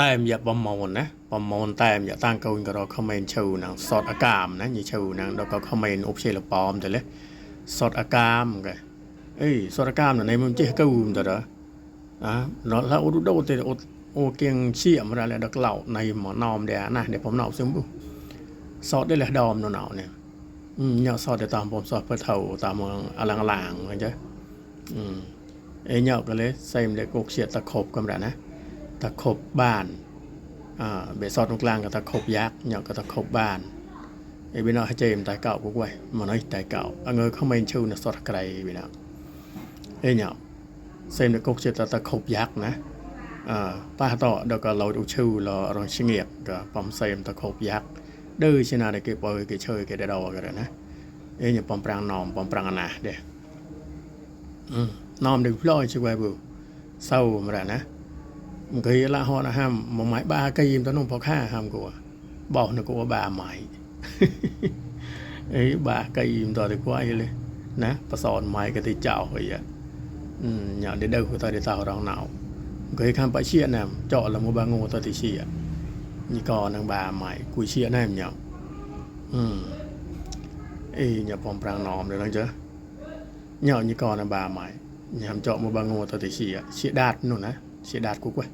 តែមយបំមូនណាបំមូនតែមយតាំងកូនក៏រកខមមិនឈូណាសតអកាមណាញីឈូណាដល់ក៏ខមមិនអុបជាលប៉មទៅលេសតអកាមកែអេសតអកាមណៃមិនចេះកូនទៅដល់អាដល់ឡាអ៊ូដូទៅអ៊ូអូគៀងជាមរ៉ាលេដល់ក្លោណៃមកណោមដែរណានេះបំណោមសឹមបុសតដែរលះដอมណោណោនេះញ៉ោសតតាមបំសោះបើថៅតាមអលងឡាងអញ្ចឹងអេញ៉ោក៏លេសេមលេកុកជាតខប់កំរ៉ាណា ตะขบบ้านเบสอดตรงกลางกับตะขบยักษ์เหยาะกับตะขบบ้านไอ้บินอาให้เจมตายเก่ากูไว้มันน้อยตายเก่าเอาเงยเข้ามาอินชูนะสอดไกลบินเอเอ้ยเหยาะเซมเดกกเจตตะขบยักษ์นะป้าต่อเดี๋ยวก็เราดูชูเราลองชิงเงียบก็ปั๊มเซมตะขบยักษ์ดื้อชนะได้เก็บเอาเก็บเชยเก็บได้ดอกกันนะเอ้ยเหยาะปอมปรางนอมปอมปรางอนาเด้อนอมดึงพลอยช่วยบุเศร้ามาแล้วนะ มันเคยละหอนะห้ามมาหมายบาก็ยิมตอนนุ่งพอค่าห้ามกูอะบอกนะกูว่าบาใหม่เอ้ยบาก็ยิมต่อดีกว่าอยู่เลยนะประสอนไม้ก็ติเจ้าไปอะอืมอย่าได้เด้อกูตอนได้เต่าเราหนาวเคยข้ามไปเชียนะเจาะละมูบางงูตอนที่เชียนี่ก็นางบาใหม่กูเชียแน่มเนี่ยอืมเอ้ยอย่าปอมปรางนอมเลยนะเจ้าเนี่ยนี่ก็นางบาใหม่ยามเจาะมูบางงูตอนที่เชียเชียดาดนู่นนะ sẽ đạt của quay